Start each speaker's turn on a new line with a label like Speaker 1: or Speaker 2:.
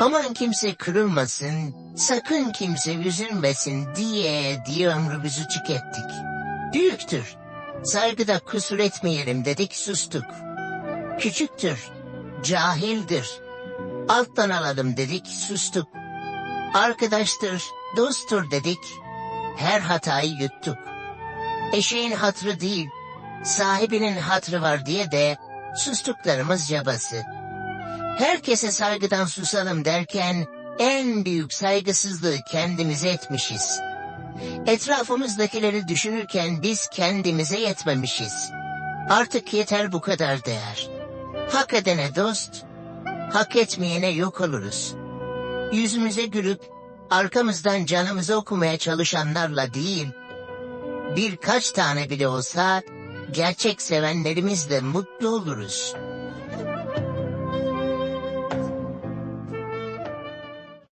Speaker 1: Aman kimse kırılmasın, sakın kimse üzülmesin diye diye ömrümüzü tükettik. Büyüktür, saygıda kusur etmeyelim dedik sustuk. Küçüktür, cahildir, alttan alalım dedik sustuk. Arkadaştır, dosttur dedik, her hatayı yuttuk. Eşeğin hatrı değil, sahibinin hatrı var diye de sustuklarımız cabası. Herkese saygıdan susalım derken en büyük saygısızlığı kendimize etmişiz. Etrafımızdakileri düşünürken biz kendimize yetmemişiz. Artık yeter bu kadar değer. Hak edene dost, hak etmeyene yok oluruz. Yüzümüze gülüp arkamızdan canımızı okumaya çalışanlarla değil, birkaç tane bile olsa gerçek sevenlerimizle mutlu oluruz.